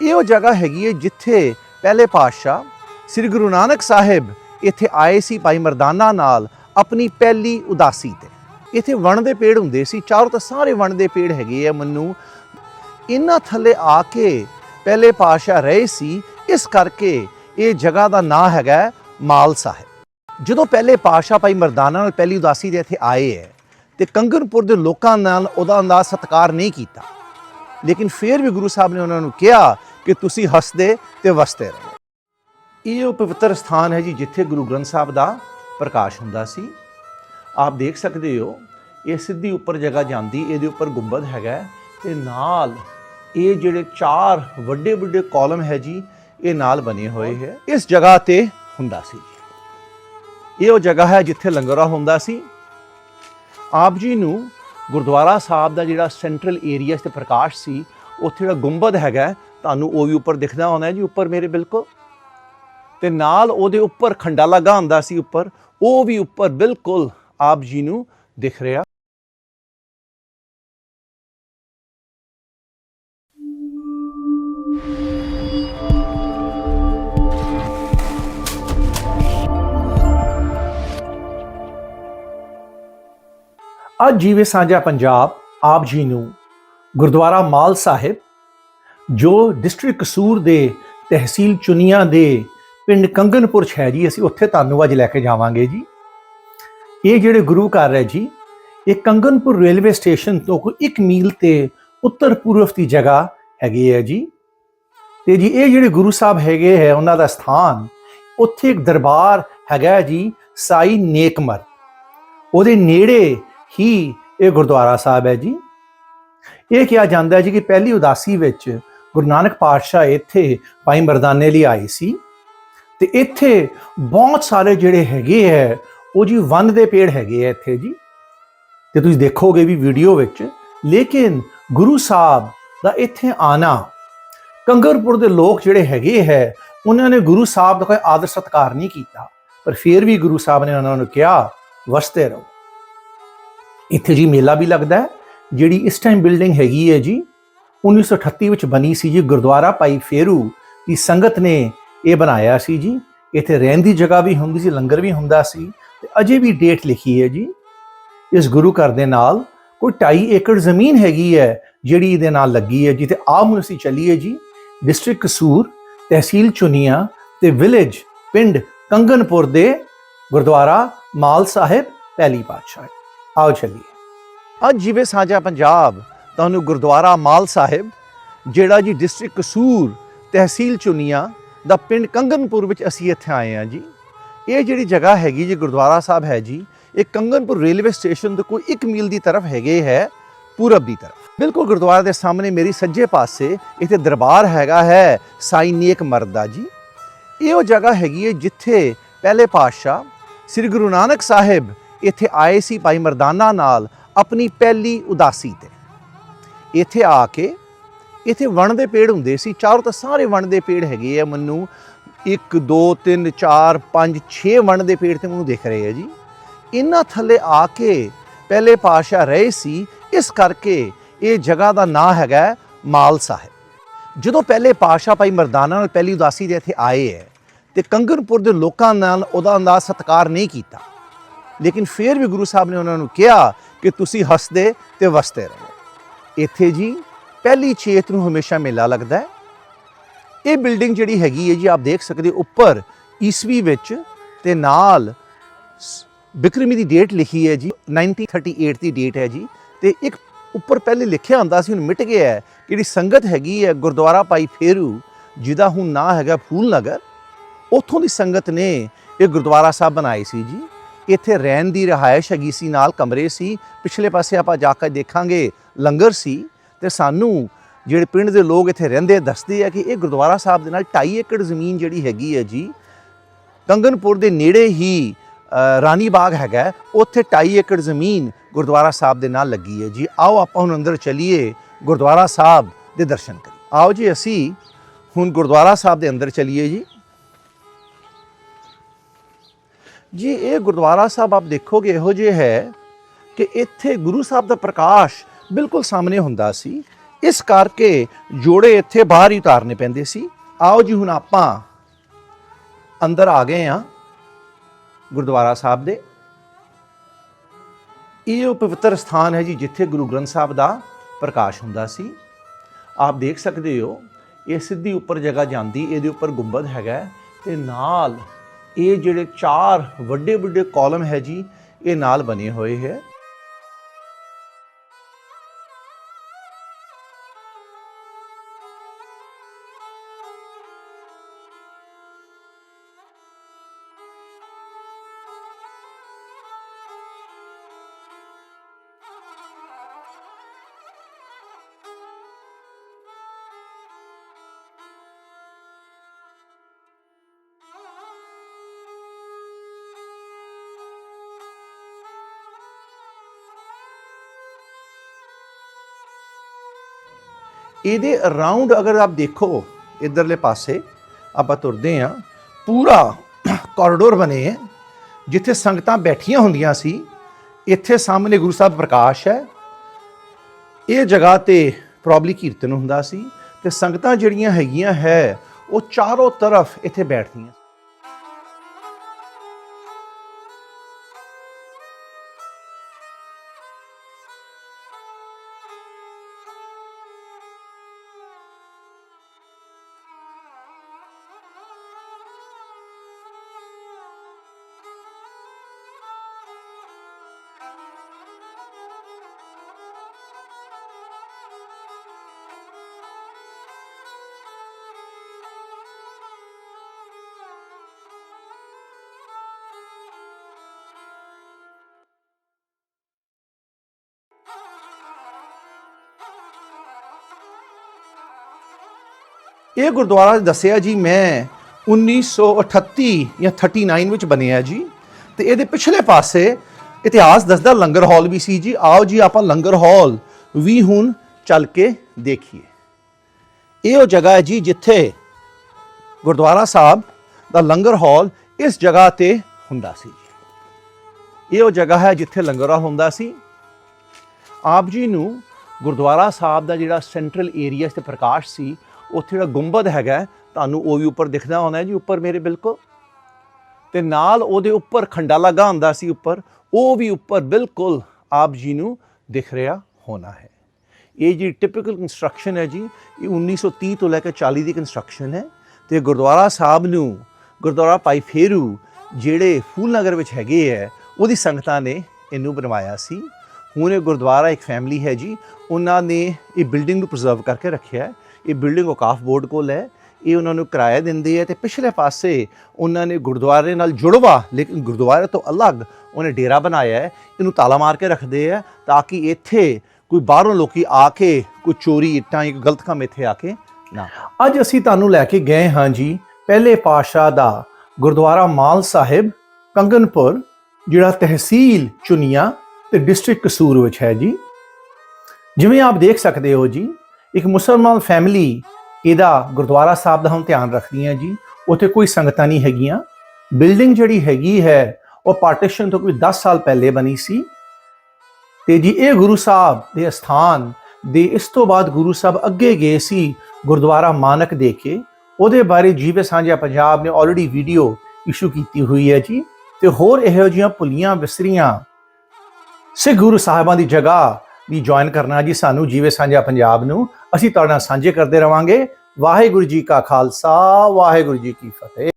ਇਹ ਉਹ ਜਗ੍ਹਾ ਹੈਗੀ ਹੈ ਜਿੱਥੇ ਪਹਿਲੇ ਪਾਤਸ਼ਾਹ ਸ੍ਰੀ ਗੁਰੂ ਨਾਨਕ ਸਾਹਿਬ ਇੱਥੇ ਆਏ ਸੀ ਭਾਈ ਮਰਦਾਨਾ ਨਾਲ ਆਪਣੀ ਪਹਿਲੀ ਉਦਾਸੀ ਤੇ। ਇੱਥੇ ਵਣ ਦੇ ਪੇੜ ਹੁੰਦੇ ਸੀ, ਚਾਰੋਂ ਤਾਂ ਸਾਰੇ ਵਣ ਦੇ ਪੇੜ ਹੈਗੇ ਆ ਮੰਨੂ। ਇਹਨਾਂ ਥੱਲੇ ਆ ਕੇ ਪਹਿਲੇ ਪਾਤਸ਼ਾਹ ਰਹੇ ਸੀ, ਇਸ ਕਰਕੇ ਇਹ ਜਗ੍ਹਾ ਦਾ ਨਾਂ ਹੈਗਾ ਮਾਲ ਸਾਹਿਬ। ਜਦੋਂ ਪਹਿਲੇ ਪਾਤਸ਼ਾਹ ਭਾਈ ਮਰਦਾਨਾ ਨਾਲ ਪਹਿਲੀ ਉਦਾਸੀ ਦੇ ਇੱਥੇ ਆਏ ਹੈ ਤੇ ਕੰਗਨਪੁਰ ਦੇ ਲੋਕਾਂ ਨਾਲ ਉਹਦਾ ਅੰਦਾਜ਼ ਸਤਕਾਰ ਨਹੀਂ ਕੀਤਾ। ਲੇਕਿਨ ਫਿਰ ਵੀ ਗੁਰੂ ਸਾਹਿਬ ਨੇ ਉਹਨਾਂ ਨੂੰ ਕਿਹਾ ਕਿ ਤੁਸੀਂ ਹੱਸਦੇ ਤੇ ਵਸਦੇ ਰਹੋ। ਇਹ ਉਹ ਪਵਿੱਤਰ ਸਥਾਨ ਹੈ ਜੀ ਜਿੱਥੇ ਗੁਰੂ ਗ੍ਰੰਥ ਸਾਹਿਬ ਦਾ ਪ੍ਰਕਾਸ਼ ਹੁੰਦਾ ਸੀ। ਆਪ ਦੇਖ ਸਕਦੇ ਹੋ, ਇਹ ਸਿੱਧੀ ਉੱਪਰ ਜਗ੍ਹਾ ਜਾਂਦੀ, ਇਹਦੇ ਉੱਪਰ ਗੁੰਬਦ ਹੈਗਾ ਹੈ ਤੇ ਨਾਲ ਇਹ ਜਿਹੜੇ ਚਾਰ ਵੱਡੇ ਵੱਡੇ ਕਾਲਮ ਹੈ ਜੀ, ਇਹ ਨਾਲ ਬਣੇ ਹੋਏ ਹੈ। ਇਸ ਜਗ੍ਹਾ ਤੇ ਹੁੰਦਾ ਸੀ। ਇਹ ਉਹ ਜਗ੍ਹਾ ਹੈ ਜਿੱਥੇ ਲੰਗਰਾ ਹੁੰਦਾ ਸੀ। ਆਪ ਜੀ ਨੂੰ ਗੁਰਦੁਆਰਾ ਸਾਹਿਬ ਦਾ ਜਿਹੜਾ ਸੈਂਟਰਲ ਏਰੀਆ ਤੇ ਪ੍ਰਕਾਸ਼ ਸੀ, ਉੱਥੇ ਜਿਹੜਾ ਗੁੰਬਦ ਹੈਗਾ ਤੁਹਾਨੂੰ ਉਹ ਵੀ ਉੱਪਰ ਦਿਖਦਾ ਹੋਣਾ ਜੀ, ਉੱਪਰ ਮੇਰੇ ਬਿਲਕੁਲ। ਤੇ ਨਾਲ ਉਹਦੇ ਉੱਪਰ ਖੰਡਾ ਲੱਗਾ ਹੁੰਦਾ ਸੀ ਉੱਪਰ, ਉਹ ਵੀ ਉੱਪਰ ਬਿਲਕੁਲ ਆਪ ਜੀ ਨੂੰ ਦਿਖ ਰਿਹਾ। ਅੱਜ ਜੀਵੇ ਸਾਂਝਾ ਪੰਜਾਬ, ਆਪ ਜੀ ਨੂੰ ਗੁਰਦੁਆਰਾ ਮਾਲ ਸਾਹਿਬ ਜੋ ਡਿਸਟ੍ਰਿਕਟ ਕਸੂਰ ਦੇ ਤਹਿਸੀਲ ਚੁਨੀਆਂ ਦੇ ਪਿੰਡ ਕੰਗਨਪੁਰ 'ਚ ਹੈ ਜੀ, ਅਸੀਂ ਉੱਥੇ ਤੁਹਾਨੂੰ ਅੱਜ ਲੈ ਕੇ ਜਾਵਾਂਗੇ ਜੀ। ਇਹ ਜਿਹੜੇ ਗੁਰੂ ਘਰ ਹੈ ਜੀ, ਇਹ ਕੰਗਨਪੁਰ ਰੇਲਵੇ ਸਟੇਸ਼ਨ ਤੋਂ ਕੋਈ 1 ਮੀਲ ਤੇ ਉੱਤਰ ਪੂਰਬ ਦੀ ਜਗ੍ਹਾ ਹੈਗੀ ਹੈ ਜੀ। ਤੇ ਜੀ, ਇਹ ਜਿਹੜੇ ਗੁਰੂ ਸਾਹਿਬ ਹੈਗੇ ਹੈ, ਉਹਨਾਂ ਦਾ ਸਥਾਨ ਉੱਥੇ ਇੱਕ ਦਰਬਾਰ ਹੈਗਾ ਜੀ, ਸਾਈ ਨੇਕਮਰ। ਉਹਦੇ ਨੇੜੇ ਹੀ ਇਹ ਗੁਰਦੁਆਰਾ ਸਾਹਿਬ ਹੈ ਜੀ। ਇਹ ਕਿਹਾ ਜਾਂਦਾ ਹੈ ਜੀ ਕਿ ਪਹਿਲੀ ਉਦਾਸੀ ਵਿੱਚ ਗੁਰੂ ਨਾਨਕ ਪਾਤਸ਼ਾਹ ਇੱਥੇ ਭਾਈ ਮਰਦਾਨੇ ਲਈ ਆਏ ਸੀ ਤੇ ਇੱਥੇ ਬਹੁਤ ਸਾਰੇ ਜਿਹੜੇ ਹੈਗੇ ਹੈ ਉਹ ਜੀ ਵਨ ਦੇ ਪੇੜ ਹੈਗੇ ਆ ਇੱਥੇ ਜੀ। ਤੇ ਤੁਸੀਂ ਦੇਖੋਗੇ ਵੀ ਵੀਡੀਓ ਵਿੱਚ, ਲੇਕਿਨ ਗੁਰੂ ਸਾਹਿਬ ਦਾ ਇੱਥੇ ਆਣਾ, ਕੰਗਰਪੁਰ ਦੇ ਲੋਕ ਜਿਹੜੇ ਹੈਗੇ ਹੈ ਉਹਨਾਂ ਨੇ ਗੁਰੂ ਸਾਹਿਬ ਦਾ ਕੋਈ ਆਦਰ ਸਤਕਾਰ ਨਹੀਂ ਕੀਤਾ। ਪਰ ਫਿਰ ਵੀ ਗੁਰੂ ਸਾਹਿਬ ਨੇ ਉਹਨਾਂ ਨੂੰ ਕਿਹਾ ਵਸਤੇ ਰਹੋ। ਇੱਥੇ ਜੀ ਮੇਲਾ ਵੀ ਲੱਗਦਾ ਹੈ ਜਿਹੜੀ ਇਸ ਟਾਈਮ ਬਿਲਡਿੰਗ ਹੈਗੀ ਹੈ ਜੀ 1938 ਵਿੱਚ ਬਣੀ ਸੀ ਜੀ ਗੁਰਦੁਆਰਾ ਭਾਈ ਫੇਰੂ ਦੀ ਸੰਗਤ ਨੇ ਇਹ ਬਣਾਇਆ ਸੀ ਜੀ। ਇੱਥੇ ਰਹਿਣ ਦੀ ਜਗ੍ਹਾ ਵੀ ਹੁੰਦੀ ਸੀ, ਲੰਗਰ ਵੀ ਹੁੰਦਾ ਸੀ ਤੇ ਅਜੇ ਵੀ ਡੇਟ ਲਿਖੀ ਹੈ ਜੀ। ਇਸ ਗੁਰੂ ਘਰ ਦੇ ਨਾਲ ਕੋਈ 2.5 ਏਕੜ ਜ਼ਮੀਨ ਹੈਗੀ ਹੈ, ਜਿਹੜੀ ਇਹਦੇ ਨਾਲ ਲੱਗੀ ਹੈ, ਜਿੱਥੇ ਤੇ ਆਪ ਹੁਣ ਅਸੀਂ ਚੱਲੀਏ ਜੀ। ਡਿਸਟ੍ਰਿਕਟ ਕਸੂਰ, ਤਹਿਸੀਲ ਚੁਨੀਆਂ ਤੇ ਵਿਲੇਜ ਪਿੰਡ ਕੰਗਨਪੁਰ ਦੇ ਗੁਰਦੁਆਰਾ ਮਾਲ ਸਾਹਿਬ, ਪਹਿਲੀ ਪਾਤਸ਼ਾਹ। ਆਓ ਚੱਲੀਏ। ਅੱਜ ਜਿਵੇਂ ਸਾਂਝਾ ਪੰਜਾਬ ਤੁਹਾਨੂੰ ਗੁਰਦੁਆਰਾ ਮਾਲ ਸਾਹਿਬ, ਜਿਹੜਾ ਜੀ ਡਿਸਟ੍ਰਿਕਟ ਕਸੂਰ ਤਹਿਸੀਲ ਚੁਨੀਆ ਦਾ ਪਿੰਡ ਕੰਗਨਪੁਰ ਵਿੱਚ ਅਸੀਂ ਇੱਥੇ ਆਏ ਹਾਂ ਜੀ। ਇਹ ਜਿਹੜੀ ਜਗ੍ਹਾ ਹੈਗੀ ਜੀ ਗੁਰਦੁਆਰਾ ਸਾਹਿਬ ਹੈ ਜੀ, ਇਹ ਕੰਗਨਪੁਰ ਰੇਲਵੇ ਸਟੇਸ਼ਨ ਤੋਂ ਕੋਈ 1 ਮੀਲ ਦੀ ਤਰਫ ਹੈਗੇ ਹੈ, ਪੂਰਬ ਦੀ ਤਰਫ। ਬਿਲਕੁਲ ਗੁਰਦੁਆਰਾ ਦੇ ਸਾਹਮਣੇ ਮੇਰੀ ਸੱਜੇ ਪਾਸੇ ਇੱਥੇ ਦਰਬਾਰ ਹੈਗਾ ਹੈ, ਸਾਈ ਨੇਕ ਮਰਦਾ ਜੀ। ਇਹ ਉਹ ਜਗ੍ਹਾ ਹੈਗੀ ਹੈ ਜਿੱਥੇ ਪਹਿਲੇ ਪਾਤਸ਼ਾਹ ਸ੍ਰੀ ਗੁਰੂ ਨਾਨਕ ਸਾਹਿਬ ਇੱਥੇ ਆਏ ਸੀ ਭਾਈ ਮਰਦਾਨਾ ਨਾਲ ਆਪਣੀ ਪਹਿਲੀ ਉਦਾਸੀ ਤੇ। ਇੱਥੇ ਆ ਕੇ ਇੱਥੇ ਵਣ ਦੇ ਪੇੜ ਹੁੰਦੇ ਸੀ, ਚਾਰੋਂ ਤਾਂ ਸਾਰੇ ਵਣ ਦੇ ਪੇੜ ਹੈਗੇ ਆ ਮੈਨੂੰ। 1 2 3 4 5 6 ਵਣ ਦੇ ਪੇੜ ਤੇ ਮੈਨੂੰ ਦਿਖ ਰਹੇ ਆ ਜੀ। ਇਹਨਾਂ ਥੱਲੇ ਆ ਕੇ ਪਹਿਲੇ ਪਾਤਸ਼ਾਹ ਰਹੇ ਸੀ, ਇਸ ਕਰਕੇ ਇਹ ਜਗ੍ਹਾ ਦਾ ਨਾਂ ਹੈਗਾ ਮਾਲ ਸਾਹਿਬ ਜਦੋਂ ਪਹਿਲੇ ਪਾਤਸ਼ਾਹ ਭਾਈ ਮਰਦਾਨਾ ਨਾਲ ਪਹਿਲੀ ਉਦਾਸੀ ਦੇ ਇੱਥੇ ਆਏ ਹੈ ਤੇ ਕੰਗਨਪੁਰ ਦੇ ਲੋਕਾਂ ਨਾਲ ਉਹਦਾ ਅੰਦਾਜ਼ ਸਤਕਾਰ ਨਹੀਂ ਕੀਤਾ। ਲੇਕਿਨ ਫਿਰ ਵੀ ਗੁਰੂ ਸਾਹਿਬ ਨੇ ਉਹਨਾਂ ਨੂੰ ਕਿਹਾ ਕਿ ਤੁਸੀਂ ਹੱਸਦੇ ਤੇ ਵਸਦੇ ਰਹੋ। ਇੱਥੇ ਜੀ ਪਹਿਲੀ ਚੇਤ ਨੂੰ ਹਮੇਸ਼ਾ ਮੇਲਾ ਲੱਗਦਾ ਹੈ। ਇਹ ਬਿਲਡਿੰਗ ਜਿਹੜੀ ਹੈਗੀ ਹੈ ਜੀ, ਆਪ ਦੇਖ ਸਕਦੇ ਹੋ, ਉੱਪਰ ਈਸਵੀ ਵਿੱਚ ਤੇ ਨਾਲ ਸ- ਬਿਕਰਮੀ ਦੀ ਡੇਟ ਲਿਖੀ ਹੈ ਜੀ 1938 ਦੀ ਡੇਟ ਹੈ ਜੀ। ਤੇ ਇੱਕ ਉੱਪਰ ਪਹਿਲੇ ਲਿਖਿਆ ਹੁੰਦਾ ਸੀ, ਹੁਣ ਮਿਟ ਗਿਆ ਹੈ ਜਿਹੜੀ ਸੰਗਤ ਹੈਗੀ ਹੈ, ਗੁਰਦੁਆਰਾ ਭਾਈ ਫੇਰੂ, ਜਿਹਦਾ ਹੁਣ ਨਾਂ ਹੈਗਾ ਫੂਲ ਨਗਰ ਉੱਥੋਂ ਦੀ ਸੰਗਤ ਨੇ ਇਹ ਗੁਰਦੁਆਰਾ ਸਾਹਿਬ ਬਣਾਏ ਸੀ ਜੀ। ਇੱਥੇ ਰਹਿਣ ਦੀ ਰਿਹਾਇਸ਼ ਹੈਗੀ ਸੀ ਨਾਲ ਕਮਰੇ ਸੀ। ਪਿਛਲੇ ਪਾਸੇ ਆਪਾਂ ਜਾ ਕੇ ਦੇਖਾਂਗੇ ਲੰਗਰ ਸੀ ਤੇ ਸਾਨੂੰ ਜਿਹੜੇ ਪਿੰਡ ਦੇ ਲੋਕ ਇੱਥੇ ਰਹਿੰਦੇ ਦੱਸਦੇ ਆ ਕਿ ਇਹ ਗੁਰਦੁਆਰਾ ਸਾਹਿਬ ਦੇ ਨਾਲ 2.5 ਏਕੜ ਜ਼ਮੀਨ ਜਿਹੜੀ ਹੈਗੀ ਹੈ ਜੀ ਕੰਗਨਪੁਰ ਦੇ ਨੇੜੇ ਹੀ ਅ, ਰਾਨੀ ਬਾਗ ਹੈਗਾ। ਉੱਥੇ 2.5 ਏਕੜ ਜ਼ਮੀਨ ਗੁਰਦੁਆਰਾ ਸਾਹਿਬ ਦੇ ਨਾਲ ਲੱਗੀ ਹੈ ਜੀ। ਆਓ ਆਪਾਂ ਹੁਣ ਅੰਦਰ ਚਲੀਏ ਗੁਰਦੁਆਰਾ ਸਾਹਿਬ ਦੇ ਦਰਸ਼ਨ ਕਰੀਏ। ਆਓ ਜੀ ਅਸੀਂ ਹੁਣ ਗੁਰਦੁਆਰਾ ਸਾਹਿਬ ਦੇ ਅੰਦਰ ਚਲੀਏ ਜੀ। ਜੀ, ਇਹ ਗੁਰਦੁਆਰਾ ਸਾਹਿਬ ਆਪ ਦੇਖੋਗੇ ਇਹੋ ਜਿਹਾ ਹੈ ਕਿ ਇੱਥੇ ਗੁਰੂ ਸਾਹਿਬ ਦਾ ਪ੍ਰਕਾਸ਼ ਬਿਲਕੁਲ ਸਾਹਮਣੇ ਹੁੰਦਾ ਸੀ। ਇਸ ਕਰਕੇ ਜੋੜੇ ਇੱਥੇ ਬਾਹਰ ਹੀ ਉਤਾਰਨੇ ਪੈਂਦੇ ਸੀ। ਆਓ ਜੀ, ਹੁਣ ਆਪਾਂ ਅੰਦਰ ਆ ਗਏ ਆ ਗੁਰਦੁਆਰਾ ਸਾਹਿਬ ਦੇ। ਇਹ ਉਹ ਪਵਿੱਤਰ ਸਥਾਨ ਹੈ ਜੀ, ਜਿੱਥੇ ਗੁਰੂ ਗ੍ਰੰਥ ਸਾਹਿਬ ਦਾ ਪ੍ਰਕਾਸ਼ ਹੁੰਦਾ ਸੀ। ਆਪ ਦੇਖ ਸਕਦੇ ਹੋ, ਇਹ ਸਿੱਧੀ ਉੱਪਰ ਜਗ੍ਹਾ ਜਾਂਦੀ, ਇਹਦੇ ਉੱਪਰ ਗੁੰਬਦ ਹੈਗਾ ਹੈ ਤੇ ਨਾਲ ਇਹ ਜਿਹੜੇ ਚਾਰ ਵੱਡੇ ਵੱਡੇ ਕਾਲਮ ਹੈ ਜੀ ਇਹ ਨਾਲ ਬਣੇ ਹੋਏ ਹੈ। ਇਹਦੇ ਅਰਾਊਂਡ ਅਗਰ ਆਪ ਦੇਖੋ ਇਧਰਲੇ ਪਾਸੇ, ਆਪਾਂ ਤੁਰਦੇ ਆ ਪੂਰਾ ਕੋਰੀਡੋਰ ਬਣੇ ਹੈ, ਜਿੱਥੇ ਸੰਗਤਾਂ ਬੈਠੀਆਂ ਹੁੰਦੀਆਂ ਸੀ, ਇੱਥੇ ਸਾਹਮਣੇ ਗੁਰੂ ਸਾਹਿਬ ਪ੍ਰਕਾਸ਼ ਹੈ, ਇਹ ਜਗ੍ਹਾ ਤੇ ਪ੍ਰੋਬਲੀ ਕੀਰਤਨ ਹੁੰਦਾ ਸੀ, ਤੇ ਸੰਗਤਾਂ ਜਿਹੜੀਆਂ ਹੈਗੀਆਂ ਹੈ, ਉਹ ਚਾਰੋਂ ਤਰਫ ਇੱਥੇ ਬੈਠਦੀਆਂ ਇਹ ਗੁਰਦੁਆਰਾ ਦੱਸਿਆ ਜੀ, ਮੈਂ 1938 ਜਾਂ 39 ਵਿੱਚ ਬਣਿਆ ਜੀ, ਤੇ ਇਹਦੇ ਪਿਛਲੇ ਪਾਸੇ ਇਤਿਹਾਸ ਦੱਸਦਾ ਲੰਗਰ ਹਾਲ ਵੀ ਸੀ ਜੀ। ਆਓ ਜੀ, ਆਪਾਂ ਲੰਗਰ ਹਾਲ ਵੀ ਹੁਣ ਚੱਲ ਕੇ ਦੇਖੀਏ। ਇਹ ਉਹ ਜਗ੍ਹਾ ਹੈ ਜੀ ਜਿੱਥੇ ਗੁਰਦੁਆਰਾ ਸਾਹਿਬ ਦਾ ਲੰਗਰ ਹਾਲ ਇਸ ਜਗ੍ਹਾ ਤੇ ਹੁੰਦਾ ਸੀ ਇਹ ਉਹ ਜਗ੍ਹਾ ਹੈ ਜਿੱਥੇ ਲੰਗਰ ਹਾਲ ਹੁੰਦਾ ਸੀ। ਆਪ ਜੀ ਨੂੰ ਗੁਰਦੁਆਰਾ ਸਾਹਿਬ ਦਾ ਜਿਹੜਾ ਸੈਂਟਰਲ ਏਰੀਆ ਤੇ ਪ੍ਰਕਾਸ਼ ਸੀ ਉੱਥੇ ਜਿਹੜਾ ਗੁੰਬਦ ਹੈਗਾ, ਤੁਹਾਨੂੰ ਉਹ ਵੀ ਉੱਪਰ ਦਿਖਦਾ ਹੋਣਾ ਜੀ, ਉੱਪਰ ਮੇਰੇ ਬਿਲਕੁਲ। ਤੇ ਨਾਲ ਉਹਦੇ ਉੱਪਰ ਖੰਡਾ ਲੱਗਾ ਹੁੰਦਾ ਸੀ ਉੱਪਰ, ਉਹ ਵੀ ਉੱਪਰ ਬਿਲਕੁਲ ਆਪ ਜੀ ਨੂੰ ਦਿਖ ਰਿਹਾ ਹੋਣਾ ਹੈ। ਇਹ ਜੀ ਟਿਪੀਕਲ ਕੰਸਟਰਕਸ਼ਨ ਹੈ ਜੀ, ਇਹ 1930 ਤੋਂ ਲੈ ਕੇ 40 ਦੀ ਕੰਸਟਰਕਸ਼ਨ ਹੈ। ਤੇ ਗੁਰਦੁਆਰਾ ਸਾਹਿਬ ਨੂੰ, ਗੁਰਦੁਆਰਾ ਭਾਈ ਫੇਰੂ ਜਿਹੜੇ ਫੂਲ ਨਗਰ ਵਿੱਚ ਹੈਗੇ ਹੈ, ਉਹਦੀ ਸੰਗਤਾਂ ਨੇ ਇਹਨੂੰ ਬਣਵਾਇਆ ਸੀ। ਹੁਣ ਇਹ ਗੁਰਦੁਆਰਾ ਇੱਕ ਫੈਮਿਲੀ ਹੈ ਜੀ, ਉਹਨਾਂ ਨੇ ਇਹ ਬਿਲਡਿੰਗ ਨੂੰ ਪ੍ਰੀਜ਼ਰਵ ਕਰਕੇ ਰੱਖਿਆ ਹੈ। ਇਹ ਬਿਲਡਿੰਗ ਔਕਾਫ ਬੋਰਡ ਕੋਲ ਹੈ। ਇਹ ਉਹਨਾਂ ਨੂੰ ਕਿਰਾਇਆ ਦਿੰਦੇ ਹੈ ਤੇ ਪਿਛਲੇ ਪਾਸੇ ਉਹਨਾਂ ਨੇ ਗੁਰਦੁਆਰੇ ਨਾਲ ਜੁੜਵਾ, ਲੇਕਿਨ ਗੁਰਦੁਆਰੇ ਤੋਂ ਅਲੱਗ ਉਹਨੇ ਡੇਰਾ ਬਣਾਇਆ ਹੈ। ਇਹਨੂੰ ਤਾਲਾ ਮਾਰ ਕੇ ਰੱਖਦੇ ਆ ਤਾਂ ਕਿ ਇੱਥੇ ਕੋਈ ਬਾਹਰੋਂ ਲੋਕੀ ਆ ਕੇ, ਕੋਈ ਚੋਰੀ, ਇੱਟਾਂ, ਜਾਂ ਗਲਤ ਕੰਮ ਇੱਥੇ ਆ ਕੇ ਨਾ ਅੱਜ ਅਸੀਂ ਤੁਹਾਨੂੰ ਲੈ ਕੇ ਗਏ ਹਾਂ ਜੀ ਪਹਿਲੇ ਪਾਤਸ਼ਾਹ ਦਾ ਗੁਰਦੁਆਰਾ ਮਾਲ ਸਾਹਿਬ, ਕੰਗਨਪੁਰ, ਜਿਹੜਾ ਤਹਿਸੀਲ ਚੁਨੀਆ ਤੇ ਡਿਸਟ੍ਰਿਕਟ ਕਸੂਰ ਵਿੱਚ ਹੈ ਜੀ। ਜਿਵੇਂ ਆਪ ਦੇਖ ਸਕਦੇ ਹੋ ਜੀ ਇੱਕ ਮੁਸਲਮਾਨ ਫੈਮਿਲੀ ਇਹਦਾ ਗੁਰਦੁਆਰਾ ਸਾਹਿਬ ਦਾ ਹੁਣ ਧਿਆਨ ਰੱਖਦੀ ਹੈ ਜੀ, ਉੱਥੇ ਕੋਈ ਸੰਗਤਾਂ ਨਹੀਂ ਹੈਗੀਆਂ। ਬਿਲਡਿੰਗ ਜਿਹੜੀ ਹੈਗੀ ਹੈ, ਉਹ ਪਾਰਟੀਸ਼ਨ ਤੋਂ ਕੋਈ 10 ਸਾਲ ਪਹਿਲੇ ਬਣੀ ਸੀ। ਤੇ ਜੀ ਇਹ ਗੁਰੂ ਸਾਹਿਬ ਦੇ ਸਥਾਨ ਦੇ ਇਸ ਤੋਂ ਬਾਅਦ ਗੁਰੂ ਸਾਹਿਬ ਅੱਗੇ ਗਏ ਸੀ ਗੁਰਦੁਆਰਾ ਮਾਨਕ ਦੇ ਕੇ। ਉਹਦੇ ਬਾਰੇ ਜੀਵੇ ਸਾਂਝਾ ਪੰਜਾਬ ਨੇ ਆਲਰੇਡੀ ਵੀਡੀਓ ਇਸ਼ੂ ਕੀਤੀ ਹੋਈ ਹੈ ਜੀ। ਤੇ ਹੋਰ ਇਹੋ ਜਿਹੀਆਂ ਭੁੱਲੀਆਂ ਵਿਸਰੀਆਂ ਸਿੱਖ ਗੁਰੂ ਸਾਹਿਬਾਂ ਦੀ ਜਗ੍ਹਾ ਵੀ ਜੁਆਇਨ ਕਰਨਾ ਜੀ ਸਾਨੂੰ, ਜੀਵੇ ਸਾਂਝਾ ਪੰਜਾਬ ਨੂੰ। ਅਸੀਂ ਤੁਹਾਡੇ ਨਾਲ ਸਾਂਝੇ ਕਰਦੇ ਰਵਾਂਗੇ। ਵਾਹਿਗੁਰੂ ਜੀ ਕਾ ਖਾਲਸਾ, ਵਾਹਿਗੁਰੂ ਜੀ ਕੀ ਫਤਿਹ।